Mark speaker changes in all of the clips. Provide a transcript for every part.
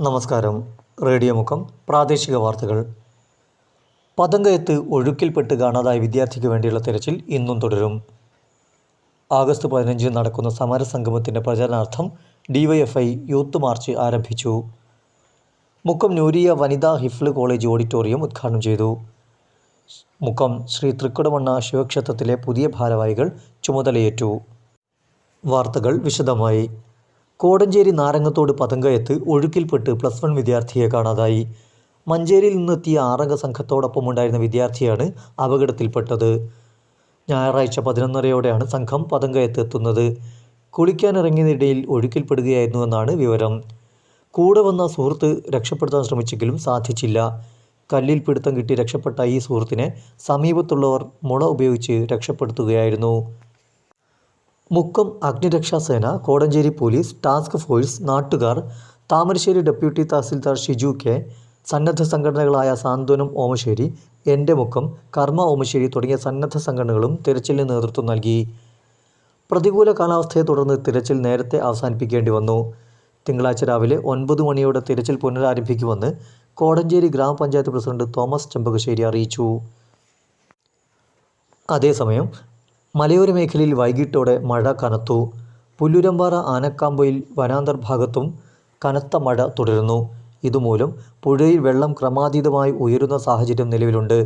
Speaker 1: നമസ്കാരം. റേഡിയോ മുഖം പ്രാദേശിക വാർത്തകൾ. പതങ്കയത്ത് ഒഴുക്കിൽപ്പെട്ട് കാണാതായ വിദ്യാർത്ഥിക്ക് വേണ്ടിയുള്ള തെരച്ചിൽ ഇന്നും തുടരും. ആഗസ്റ്റ് പതിനഞ്ചിന് നടക്കുന്ന സമരസംഗമത്തിന്റെ പ്രചരണാർത്ഥം ഡിവൈഎഫ്ഐ യൂത്ത് മാർച്ച് ആരംഭിച്ചു. മുക്കം നൂരിയ വനിതാ ഹിഫ്ല് കോളേജ് ഓഡിറ്റോറിയം ഉദ്ഘാടനം ചെയ്തു. മുക്കം ശ്രീ തൃക്കുടമണ്ണ ശിവക്ഷേത്രത്തിലെ പുതിയ ഭാരവാഹികൾ ചുമതലയേറ്റു. വാർത്തകൾ വിശദമായി. കോടഞ്ചേരി നാരങ്ങത്തോട് പതങ്കയത്ത് ഒഴുക്കിൽപ്പെട്ട് പ്ലസ് വൺ വിദ്യാർത്ഥിയെ കാണാതായി. മഞ്ചേരിയിൽ നിന്നെത്തിയ ആറംഗ സംഘത്തോടൊപ്പമുണ്ടായിരുന്ന വിദ്യാർത്ഥിയാണ് അപകടത്തിൽപ്പെട്ടത്. ഞായറാഴ്ച പതിനൊന്നരയോടെയാണ് സംഘം പതങ്കയത്ത് എത്തുന്നത്. കുളിക്കാനിറങ്ങിയതിനിടയിൽ ഒഴുക്കിൽപ്പെടുകയായിരുന്നുവെന്നാണ് വിവരം. കൂടെ വന്ന സുഹൃത്ത് രക്ഷപ്പെടുത്താൻ ശ്രമിച്ചെങ്കിലും സാധിച്ചില്ല. കല്ലിൽ പിടുത്തം കിട്ടി രക്ഷപ്പെട്ട ഈ സുഹൃത്തിനെ സമീപത്തുള്ളവർ മുള ഉപയോഗിച്ച് രക്ഷപ്പെടുത്തുകയായിരുന്നു. മുക്കം അഗ്നിരക്ഷാസേന കോടഞ്ചേരി പോലീസ് ടാസ്ക് ഫോഴ്സ് നാട്ടുകാർ താമരശ്ശേരി ഡെപ്യൂട്ടി തഹസിൽദാർ ഷിജു കെ സന്നദ്ധ സംഘടനകളായ സാന്ത്വനം ഓമശ്ശേരി എന്റെ മുക്കം കർമ്മ ഓമശ്ശേരി തുടങ്ങിയ സന്നദ്ധ സംഘടനകളും തിരച്ചിലിന് നേതൃത്വം നൽകി. പ്രതികൂല കാലാവസ്ഥയെ തുടർന്ന് തിരച്ചിൽ നേരത്തെ അവസാനിപ്പിക്കേണ്ടി വന്നു. തിങ്കളാഴ്ച രാവിലെ ഒൻപത് മണിയോടെ തിരച്ചിൽ പുനരാരംഭിക്കുമെന്ന് കോടഞ്ചേരി ഗ്രാമപഞ്ചായത്ത് പ്രസിഡന്റ് തോമസ് ചെമ്പകശ്ശേരി അറിയിച്ചു. അതേസമയം മലയോര മേഖലയിൽ വൈകിട്ടോടെ മഴ കനത്തു. പുല്ലുരമ്പാറ ആനക്കാമ്പയിൽ വനാന്തർ ഭാഗത്തും കനത്ത മഴ തുടരുന്നു. ഇതുമൂലം പുഴയിൽ വെള്ളം ക്രമാതീതമായി ഉയരുന്ന സാഹചര്യം നിലവിലുണ്ട്.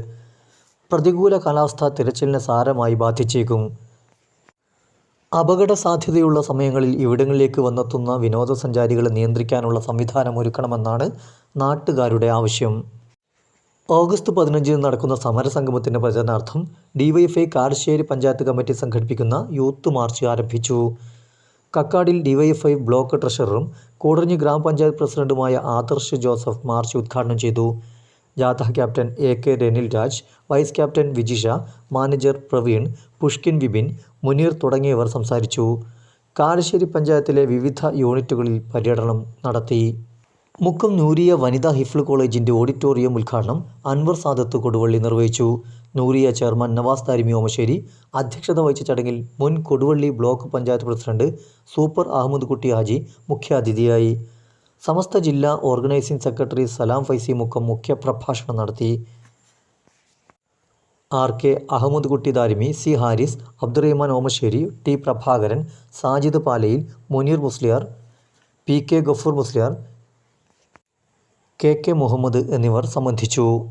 Speaker 1: പ്രതികൂല കാലാവസ്ഥ തിരച്ചിലിനെ സാരമായി ബാധിച്ചേക്കും. അപകട സാധ്യതയുള്ള സമയങ്ങളിൽ ഇവിടങ്ങളിലേക്ക് വന്നെത്തുന്ന വിനോദസഞ്ചാരികളെ നിയന്ത്രിക്കാനുള്ള സംവിധാനം ഒരുക്കണമെന്നാണ് നാട്ടുകാരുടെ ആവശ്യം. ഓഗസ്റ്റ് പതിനഞ്ചിന് നടക്കുന്ന സമരസംഗമത്തിന്റെ പ്രചരണാർത്ഥം ഡിവൈഎഫ്ഐ കാരശ്ശേരി പഞ്ചായത്ത് കമ്മിറ്റി സംഘടിപ്പിക്കുന്ന യൂത്ത് മാർച്ച് ആരംഭിച്ചു. കക്കാടിൽ ഡിവൈഎഫ്ഐ ബ്ലോക്ക് ട്രഷററും കൂടഞ്ഞി ഗ്രാമപഞ്ചായത്ത് പ്രസിഡന്റുമായ ആദർശ് ജോസഫ് മാർച്ച് ഉദ്ഘാടനം ചെയ്തു. ജാഥ captain A K Ranil Raj vice captain Vijisha manager Praveen Pushkin Vipin Muneer തുടങ്ങിയവർ സംസാരിച്ചു. കാരശ്ശേരി പഞ്ചായത്തിലെ വിവിധ യൂണിറ്റുകളിൽ പര്യടനം നടത്തി. മുക്കം നൂരിയ വനിതാ ഹിഫ്ല് കോളേജിന്റെ ഓഡിറ്റോറിയം ഉദ്ഘാടനം അൻവർ സാദത്ത് കൊടുവള്ളി നിർവഹിച്ചു. നൂരിയ ചെയർമാൻ നവാസ് താരിമി ഓമശ്ശേരി അധ്യക്ഷത വഹിച്ച ചടങ്ങിൽ മുൻ Koduvally block panchayat president Super Ahammed Kutty Haji മുഖ്യാതിഥിയായി. സമസ്ത ജില്ലാ ഓർഗനൈസിംഗ് സെക്രട്ടറി സലാം ഫൈസി മുക്കം മുഖ്യപ്രഭാഷണം നടത്തി. R K Ahammed Kutty Darimi C Haris Abdurahman Omassery T Prabhakaran Sajid Palayil Muneer Musliyar P K Gafoor Musliyar K K Muhammed എന്നിവർ സംബന്ധിച്ചു.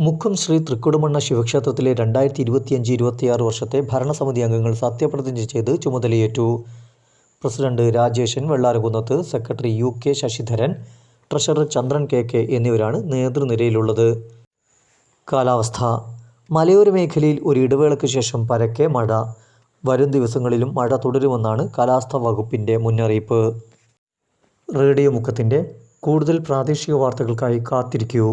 Speaker 1: മുഖം ശ്രീ തൃക്കുടമണ്ണ ശിവക്ഷേത്രത്തിലെ രണ്ടായിരത്തി ഇരുപത്തിയഞ്ച് ഇരുപത്തിയാറ് വർഷത്തെ ഭരണസമിതി അംഗങ്ങൾ സത്യപ്രതിജ്ഞ ചെയ്ത് ചുമതലയേറ്റു. President Rajeshan Vellarakunnath secretary U K Sasidharan treasurer Chandran K K എന്നിവരാണ് നേതൃനിരയിലുള്ളത്. കാലാവസ്ഥ. മലയോര മേഖലയിൽ ഒരു ഇടവേളയ്ക്ക് ശേഷം പരക്കെ മഴ. വരും ദിവസങ്ങളിലും മഴ തുടരുമെന്നാണ് കാലാവസ്ഥാ വകുപ്പിന്റെ മുന്നറിയിപ്പ്. റേഡിയോ മുഖത്തിന്റെ കൂടുതൽ പ്രാദേശിക വാർത്തകൾക്കായി കാത്തിരിക്കൂ.